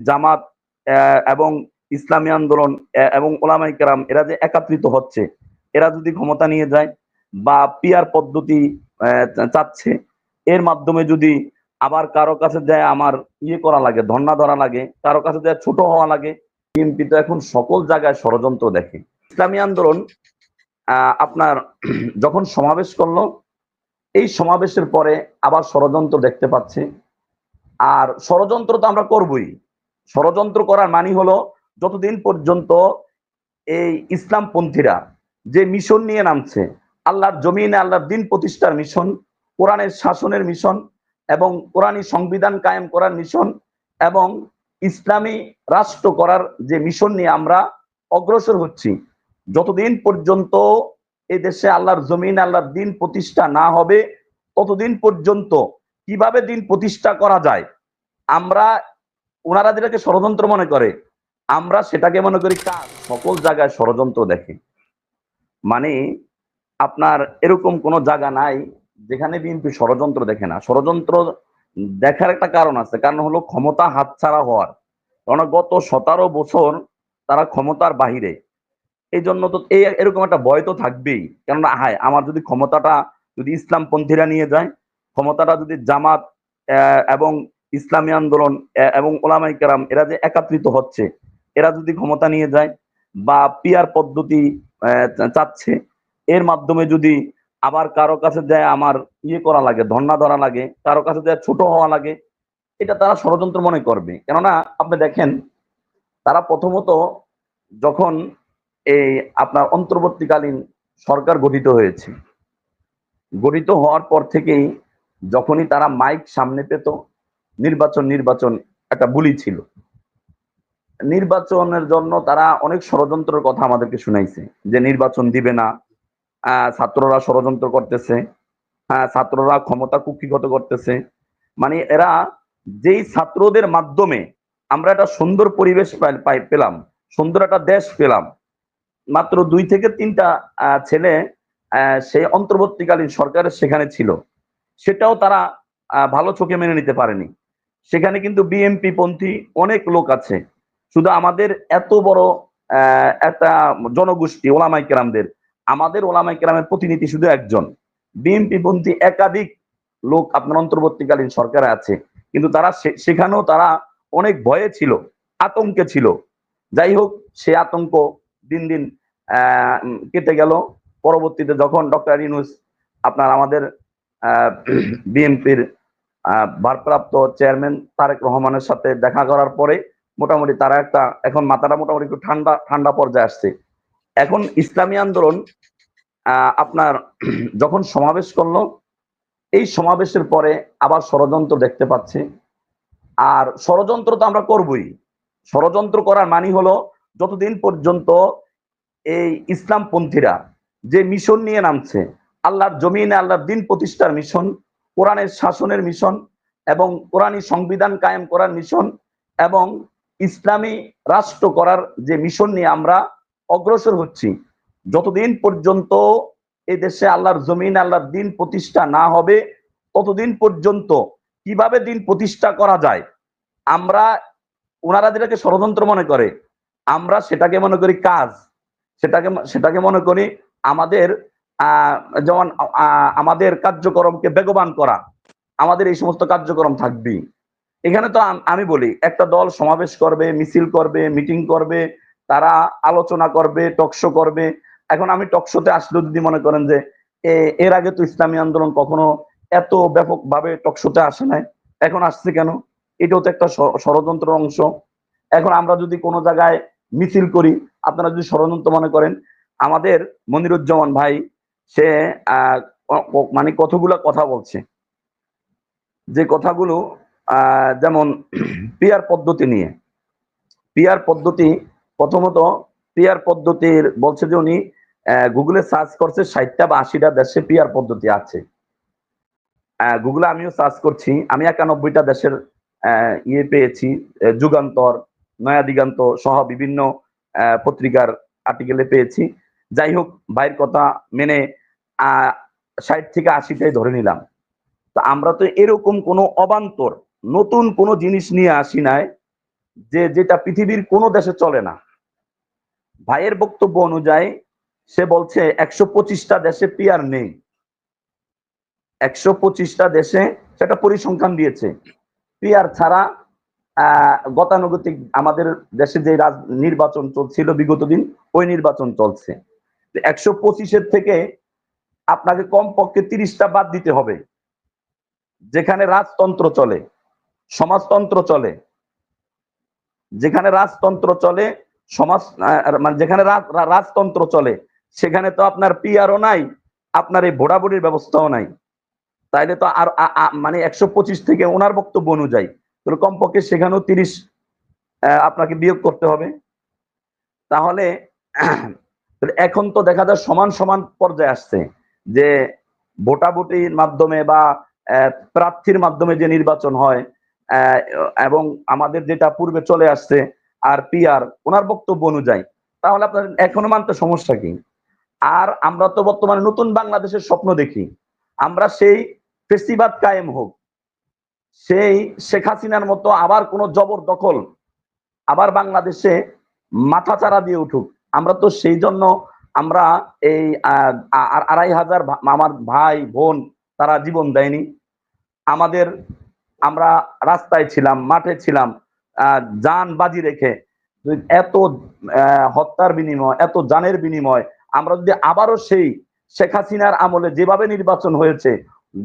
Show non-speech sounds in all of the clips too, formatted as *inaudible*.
জামাত এবং ইসলামী আন্দোলন এবং ওলামাই কেরাম, এরা যে একাত্রিত হচ্ছে, এরা যদি ক্ষমতা নিয়ে যায় বা পিয়ার পদ্ধতি চাচ্ছে, এর মাধ্যমে যদি আবার কারও কাছে যায় আমার ইয়ে করা লাগে, ধর্ণা ধরা লাগে, কারও কাছে যায় ছোট হওয়া লাগে বিএনপি তো এখন সকল জায়গায় ষড়যন্ত্র দেখে। ইসলামী আন্দোলন আপনার *clears throat* যখন সমাবেশ করল, এই সমাবেশের পরে আবার ষড়যন্ত্র দেখতে পাচ্ছে। আর ষড়যন্ত্র তো আমরা করবই। ষড়যন্ত্র করার মানি হলো যতদিন পর্যন্ত এই ইসলামপন্থীরা যে মিশন নিয়ে নামছে, আল্লাহর জমিনে আল্লাহর দিন প্রতিষ্ঠার মিশন, কোরআনের শাসনের মিশন এবং কোরআনী সংবিধান কায়েম করার মিশন এবং ইসলামী রাষ্ট্র করার যে মিশন নিয়ে আমরা অগ্রসর হচ্ছি, যতদিন পর্যন্ত এ দেশে আল্লাহর জমিন, আল্লাহর দিন প্রতিষ্ঠা না হবে, ততদিন পর্যন্ত কীভাবে দিন প্রতিষ্ঠা করা যায়, আমরা ওনারা যেটাকে ষড়যন্ত্র মনে করে, আমরা সেটাকে মনে করি কাজ সকল জায়গায় ষড়যন্ত্র দেখে। মানে আপনার এরকম কোনো জায়গা নাই যেখানে বিএনপি ষড়যন্ত্র দেখে না। ষড়যন্ত্র দেখার একটা কারণ আছে, কারণ হলো ক্ষমতা হাতছাড়া হওয়ার। কারণ গত সতেরো বছর তারা ক্ষমতার বাহিরে। এই জন্য তো এই এরকম একটা ভয় তো থাকবেই। কেননা, হায়, আমার যদি ক্ষমতাটা যদি ইসলামপন্থীরা নিয়ে যায়, ক্ষমতাটা যদি জামাত এবং ইসলামী আন্দোলন এবং ওলামাই কেরাম, এরা যে একাত্রিত হচ্ছে, এরা যদি ক্ষমতা নিয়ে যায় বা পিয়ার পদ্ধতি চাচ্ছে, এর মাধ্যমে যদি আবার কারও কাছে যায় আমার ইয়ে করা লাগে, ধর্ণা ধরা লাগে, কারও কাছে যায় ছোট হওয়া লাগে, এটা তারা ষড়যন্ত্র মনে করবে। কেননা, আপনি দেখেন, তারা প্রথমত যখন এই আপনার অন্তর্বর্তীকালীন সরকার গঠিত হয়েছে, গঠিত হওয়ার পর থেকেই যখনই তারা মাইক সামনে পেত নির্বাচন নির্বাচন একটা বুলি ছিল। নির্বাচনের জন্য তারা অনেক ষড়যন্ত্রের কথা আমাদেরকে শুনাইছে, যে নির্বাচন দিবে না ছাত্ররা ষড়যন্ত্র করতেছে হ্যাঁ ছাত্ররা ক্ষমতা কুক্ষিগত করতেছে। মানে এরা যেই ছাত্রদের মাধ্যমে আমরা একটা সুন্দর পরিবেশ পাই- পেলাম, সুন্দর একটা দেশ পেলাম, মাত্র দুই থেকে তিনটা ছেলে সেই অন্তর্বর্তীকালীন সরকারের সেখানে ছিল। সেটাও তারা ভালো চোখে মেনে নিতে পারেনি। সেখানে কিন্তু বিএমপি পন্থী অনেক লোক আছে। শুধু আমাদের এত বড় একটা জনগোষ্ঠী, ওলামাই কেরামদের। আমাদের ওলামাই কেরামের প্রতিনিধি শুধু একজন। বিএনপি পন্থী একাধিক লোক আপনার অন্তর্বর্তীকালীন সরকারে আছে। কিন্তু তারা সেখানেও তারা অনেক ভয়ে ছিল, আতঙ্কে ছিল। যাই হোক, সে আতঙ্ক দিন দিন কেটে গেল। পরবর্তীতে যখন ডক্টর ইনুস আপনার আমাদের বিএনপির ভারপ্রাপ্ত চেয়ারম্যান তারেক রহমানের সাথে দেখা করার পরে মোটামুটি তারা একটা, এখন মাথাটা মোটামুটি একটু ঠান্ডা ঠান্ডা পর্যায়ে আসছে। এখন ইসলামী আন্দোলন আপনার *clears throat* যখন সমাবেশ করল, এই সমাবেশের পরে আবার ষড়যন্ত্র দেখতে পাচ্ছে। আর ষড়যন্ত্র তো আমরা করবই। ষড়যন্ত্র করার মানি হলো, যতদিন পর্যন্ত এই ইসলামপন্থীরা যে মিশন নিয়ে নামছে, আল্লাহর জমিনে, আল্লাহর দিন প্রতিষ্ঠার মিশন কোরআনের শাসনের মিশন এবং কোরআনী সংবিধান কায়েম করার মিশন এবং ইসলামী রাষ্ট্র করার যে মিশন নিয়ে আমরা অগ্রসর হচ্ছি। যতদিন পর্যন্ত এ দেশে আল্লাহর জমিন, আল্লাহর দিন প্রতিষ্ঠা না হবে, ততদিন পর্যন্ত কীভাবে দিন প্রতিষ্ঠা করা যায়, আমরা ওনারা যেটাকে ষড়যন্ত্র মনে করে, আমরা সেটাকে মনে করি কাজ, সেটাকে সেটাকে মনে করি আমাদের যেমন আমাদের কার্যক্রমকে বেগবান করা, আমাদের এই সমস্ত কার্যক্রম থাকবেই। এখানে তো আমি বলি, একটা দল সমাবেশ করবে, মিছিল করবে, মিটিং করবে, তারা আলোচনা করবে টকশো করবে। এখন আমি টকশোতে আসলেও যদি মনে করেন যে এর আগে তো ইসলামী আন্দোলন কখনো এত ব্যাপকভাবে টকশোতে আসে নাই, এখন আসছে কেন? এটাও তো একটা ষড়যন্ত্রের অংশ। এখন আমরা যদি কোনো জায়গায় মিছিল করি, আপনারা যদি ষড়যন্ত্র মনে করেন, আমাদের মনিরুজ্জামান ভাই সে মানে কতগুলা কথা বলছে। যে কথাগুলো যেমন পিয়ার পদ্ধতি নিয়ে। পিয়ার পদ্ধতি, প্রথমত পিয়ার পদ্ধতির বলছে যে উনি গুগলে সার্চ করছে ষাটটা বা আশিটা দেশে পিয়ার পদ্ধতি আছে। গুগলে আমিও সার্চ করছি, আমি একানব্বইটা দেশের ইয়ে পেয়েছি যুগান্তর, নয়া দিগান্ত সহ বিভিন্ন পত্রিকার আর্টিকেলে পেয়েছি। যাই হোক, ভাইয়ের কথা মেনে ষাট থেকে আশিটাই ধরে নিলাম। তো আমরা তো এরকম কোনো অবান্তর নতুন কোনো জিনিস নিয়ে আসি নাই যে যেটা পৃথিবীর কোনো দেশে চলে না। ভাইয়ের বক্তব্য অনুযায়ী সে বলছে একশো পঁচিশটা দেশে পিয়ার নেই। একশো পঁচিশটা দেশে সেটা পরিসংখ্যান দিয়েছে। পিয়ার ছাড়া আহ, গতানুগতিক আমাদের দেশে যে নির্বাচন চলছিল বিগত দিন ওই নির্বাচন চলছে। একশো পঁচিশের থেকে আপনাকে কমপক্ষে তিরিশটা বাদ দিতে হবে। যেখানে রাজতন্ত্র চলে, সমাজতন্ত্র চলে, যেখানে রাজতন্ত্র চলে, সমাজ মানে যেখানে রাজ- রাজতন্ত্র চলে, সেখানে তো আপনার পিআরও নাই, আপনার এই ভোটাভুটির ব্যবস্থাও নাই। তাইলে তো আর মানে একশো পঁচিশ থেকে ওনার বক্তব্য অনুযায়ী, তাহলে কমপক্ষে সেখানেও তিরিশ আপনাকে বিয়োগ করতে হবে। তাহলে এখন তো দেখা যায় সমান সমান পর্যায়ে আসছে। যে ভোটাভুটির মাধ্যমে বা প্রার্থীর মাধ্যমে যে নির্বাচন হয় এবং আমাদের যেটা পূর্বে চলে আসছে আর পিআর ওনার বক্তব্য অনুযায়ী, তাহলে আপনার এখনও মানতে সমস্যা কি? আর আমরা তো বর্তমানে নতুন বাংলাদেশের স্বপ্ন দেখি। আমরা সেই ফেস্টিভাল কায়েম হোক, সেই শেখ হাসিনার মতো আবার কোন জবরদখল আবার বাংলাদেশে মাথাচাড়া দিয়ে উঠুক, আমরা তো সেই জন্য আমরা এই আড়াই হাজার আমার ভাই, বোন, তারা জীবন দেয়নি। আমাদের, আমরা রাস্তায় ছিলাম, মাঠে ছিলাম যান বাজি রেখে এত হত্যার বিনিময়, এত জানের বিনিময়, আমরা যদি আবারও সেই শেখ হাসিনার আমলে যেভাবে নির্বাচন হয়েছে,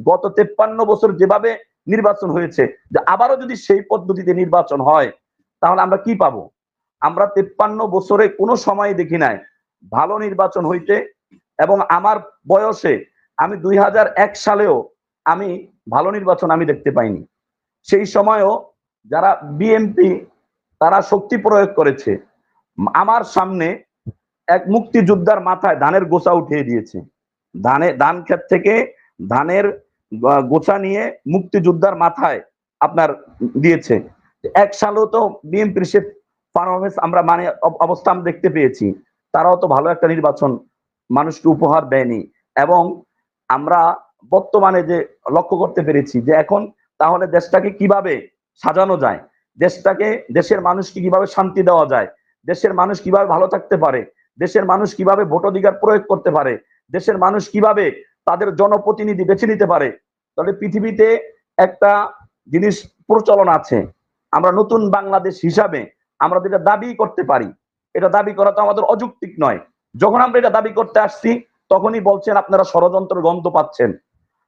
গত তেপ্পান্ন বছর যেভাবে নির্বাচন হয়েছে, যে আবারও যদি সেই পদ্ধতিতে নির্বাচন হয়, তাহলে আমরা কি পাবো? আমরা তেপ্পান্ন বছরে কোনো সময় দেখি নাই ভালো নির্বাচন হইতে এবং আমার বয়সে আমি দুই হাজার এক সালেও আমি ভালো নির্বাচন আমি দেখতে পাইনি। সেই সময়ও যারা বিএনপি তারা শক্তি প্রয়োগ করেছে। আমার সামনে এক মুক্তিযোদ্ধার মাথায় ধানের গোছা উঠিয়ে দিয়েছে। ধানে, ধান ক্ষেত থেকে ধানের গোছা নিয়ে মুক্তিযোদ্ধার মাথায় আপনার দিয়েছে। এক সালেও তো বিএনপির সে পারফরমেন্স আমরা মানে অব- অবস্থান দেখতে পেয়েছি। তারাও তো ভালো একটা নির্বাচন মানুষকে উপহার দেয়নি। এবং আমরা বর্তমানে যে লক্ষ্য করতে পেরেছি যে এখন তাহলে দেশটাকে কীভাবে সাজানো যায়? দেশটাকে, দেশের মানুষকে কীভাবে শান্তি দেওয়া যায়? দেশের মানুষ কীভাবে ভালো থাকতে পারে? দেশের মানুষ কীভাবে ভোটাধিকার প্রয়োগ করতে পারে? দেশের মানুষ কীভাবে তাদের জনপ্রতিনিধি বেছে নিতে পারে? তাহলে পৃথিবীতে একটা জিনিস প্রচলন আছে। আমরা নতুন বাংলাদেশ হিসাবে আমরা যেটা দাবি করতে পারি এটা দাবি করা তো আমাদের অযৌক্তিক নয়। যখন আমরা এটা দাবি করতে আসছি, তখনই বলছেন, আপনারা ষড়যন্ত্রের গন্ধ পাচ্ছেন।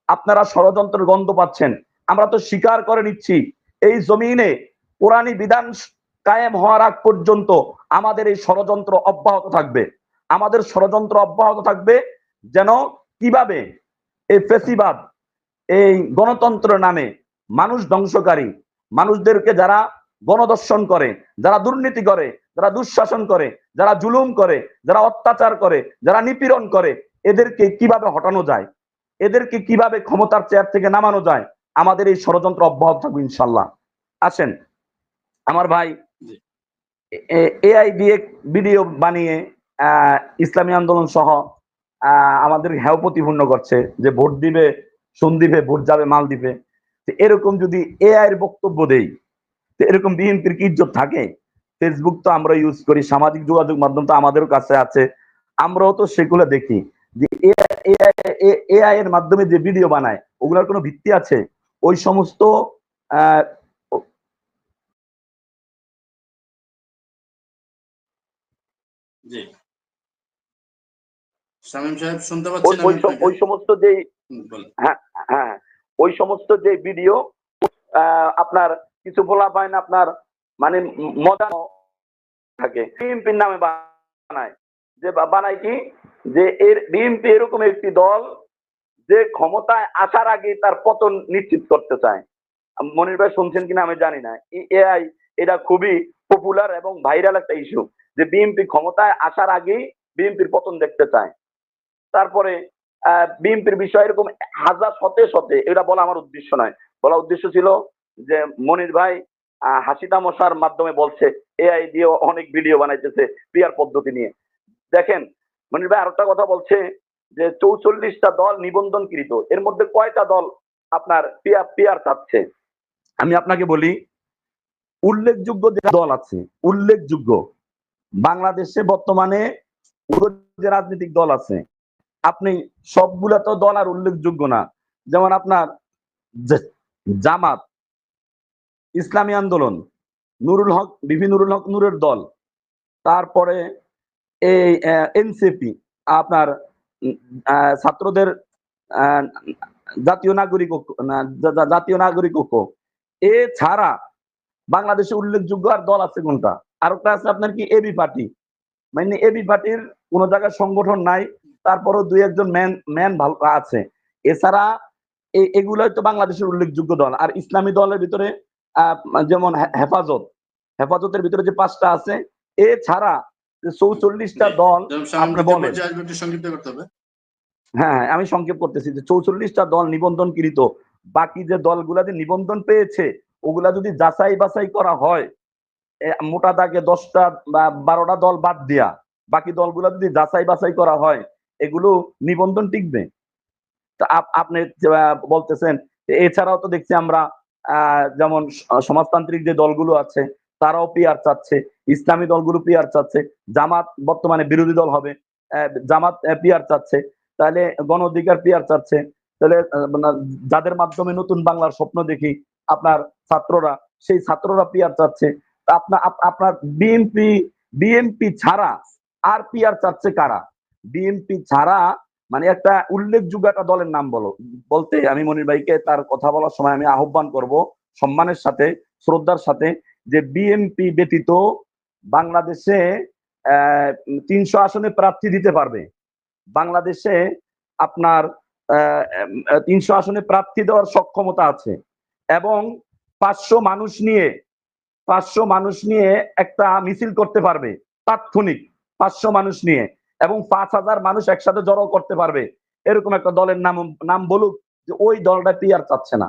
আপনারা ষড়যন্ত্রের গন্ধ পাচ্ছেন। আমরা তো স্বীকার করে নিচ্ছি, এই জমিনে কোরআনী বিধান কায়েম হওয়ার আগ পর্যন্ত আমাদের এই ষড়যন্ত্র অব্যাহত থাকবে। আমাদের ষড়যন্ত্র অব্যাহত থাকবে যেন কীভাবে এই ফেসিবাদ, এই গণতন্ত্রের নামে মানুষ ধ্বংসকারী, মানুষদেরকে যারা গণদর্শন করে, যারা দুর্নীতি করে যারা দুঃশাসন করে যারা জুলুম করে যারা অত্যাচার করে যারা নিপীড়ন করে এদেরকে কীভাবে হটানো যায়? এদেরকে কীভাবে ক্ষমতার চেয়ার থেকে নামানো যায়? আমাদের এই ষড়যন্ত্র অব্যাহত থাকবে ইনশাল্লাহ আসেন আমার ভাই। এআই দিয়ে ভিডিও বানিয়ে আহ, ইসলামী আন্দোলন সহ আহ, আমাদের হেয় প্রতিপূর্ণ করছে যে ভোট দিবে সোন দিবে ভোট যাবে মাল দিবে। তো এরকম যদি এআই এর বক্তব্য দেই তো এরকম বিএনপির কি ইজ্জত থাকে? ফেসবুক তো আমরা ইউজ করি সামাজিক যোগাযোগ মাধ্যম তো আমাদেরও কাছে আছে আমরাও তো সেগুলো দেখি যে এআই এর মাধ্যমে যে ভিডিও বানায় ওগুলোর কোনো ভিত্তি আছে ওই সমস্ত? ওই যে হ্যাঁ ওই যে ভিডিও আপনার কিছু বলা পায় না আপনার মানে ম- মজা থাকে। বিএনপির নামে বানায়। যে বানায় কি? যে এর বিএনপি এরকম একটি দল যে ক্ষমতায় আসার আগে তার পতন নিশ্চিত করতে চায়। মনির ভাই শুনছেন কিনা আমি জানি না। এআই এটা খুবই পপুলার এবং ভাইরাল একটা ইস্যু যে বিএনপি ক্ষমতায় আসার আগেই বিএনপির পতন দেখতে চায়। তারপরে বিএনপির বিষয় এরকম হাজার শতে শতে, এটা বলা আমার উদ্দেশ্য নয়। বলা উদ্দেশ্য ছিল যে মনির ভাই হাসিদা মশার মাধ্যমে বলছে, এআই দিয়ে অনেক ভিডিও বানাইতেছে পিয়ার পদ্ধতি নিয়ে। দেখেন, মনির ভাই আরেকটা কথা বলছে যে, চৌচল্লিশটা দল নিবন্ধনকৃত, এর মধ্যে কয়টা দল আপনার পিয়ার পিয়ার চাচ্ছে? আমি আপনাকে বলি, উল্লেখযোগ্য যে দল আছে, উল্লেখযোগ্য, বাংলাদেশে বর্তমানে যে রাজনৈতিক দল আছে। আপনি সবগুলা তো দল আর উল্লেখযোগ্য না। যেমন আপনার জামাত ইসলামী আন্দোলন, নুরুল হক বিভিন্ন নুরুল হক নূরের দল, তারপরে এই এনসিপি, আপনার ছাত্রদের জাতীয় নাগরিক জাতীয় নাগরিক ঐক্য। এছাড়া বাংলাদেশে উল্লেখযোগ্য আর দল আছে কোনটা? আর একটা আছে আপনার কি এবি পার্টি। মানে এবি পার্টির কোন জায়গায় সংগঠন নাই, তারপরও দুই একজন ম্যান ম্যান ভালো আছে। এছাড়া এ- এগুলোই তো বাংলাদেশের উল্লেখযোগ্য দল। আর ইসলামী দলের ভিতরে যেমন হেফাজত। হেফাজতের ভিতরে যে পাঁচটা আছে এছাড়া যে চৌচল্লিশটা দল আপনি বলেন। হ্যাঁ হ্যাঁ, আমি সংক্ষেপ করতেছি যে চৌচল্লিশটা দল নিবন্ধনকৃত। বাকি যে দলগুলা যে নিবন্ধন পেয়েছে ওগুলা যদি যাচাই বাছাই করা হয় এ, মোটা দাগে দশটা বা বারোটা দল বাদ দিয়া বাকি দলগুলা যদি যাচাই বাছাই করা হয় এগুলো নিবন্ধন টিকবে। তা আপ- আপনি বলতেছেন এছাড়াও তো দেখছি আমরা যেমন সমাজতান্ত্রিক যে দলগুলো আছে, তারাও পিআর চাচ্ছে, ইসলামী দলগুলো পিআর চাচ্ছে, জামাত বর্তমানে বিরোধী দল হবে জামাত পিআর চাচ্ছে, তাহলে গণ অধিকার পিআর চাচ্ছে, তাহলে মানে যাদের মাধ্যমে নতুন বাংলার স্বপ্ন দেখি আপনার ছাত্ররা, সেই ছাত্ররা পিআর চাচ্ছে আপনার আপনার বিএনপি বিএনপি ছাড়া আর পিআর চাচ্ছে কারা? বিএনপি ছাড়া মানে একটা উল্লেখযোগ্য একটা দলের নাম বলো। বলতে আমি মনির ভাইকে তার কথা বলার সময় আমি আহ্বান করব সম্মানের সাথে, শ্রদ্ধার সাথে যে বিএনপি ব্যতীত বাংলাদেশে তিনশো আসনে প্রার্থী দিতে পারবে। বাংলাদেশে আপনার তিনশো আসনে প্রার্থী দেওয়ার সক্ষমতা আছে এবং পাঁচশো মানুষ নিয়ে, পাঁচশো মানুষ নিয়ে একটা মিছিল করতে পারবে, তাৎক্ষণিক পাঁচশো মানুষ নিয়ে। এবং পাঁচ হাজার মানুষ একসাথে জড়ো করতে পারবে। এরকম একটা দলের নাম নাম বলুক যে ওই দলটা পিয়ার চাচ্ছে না।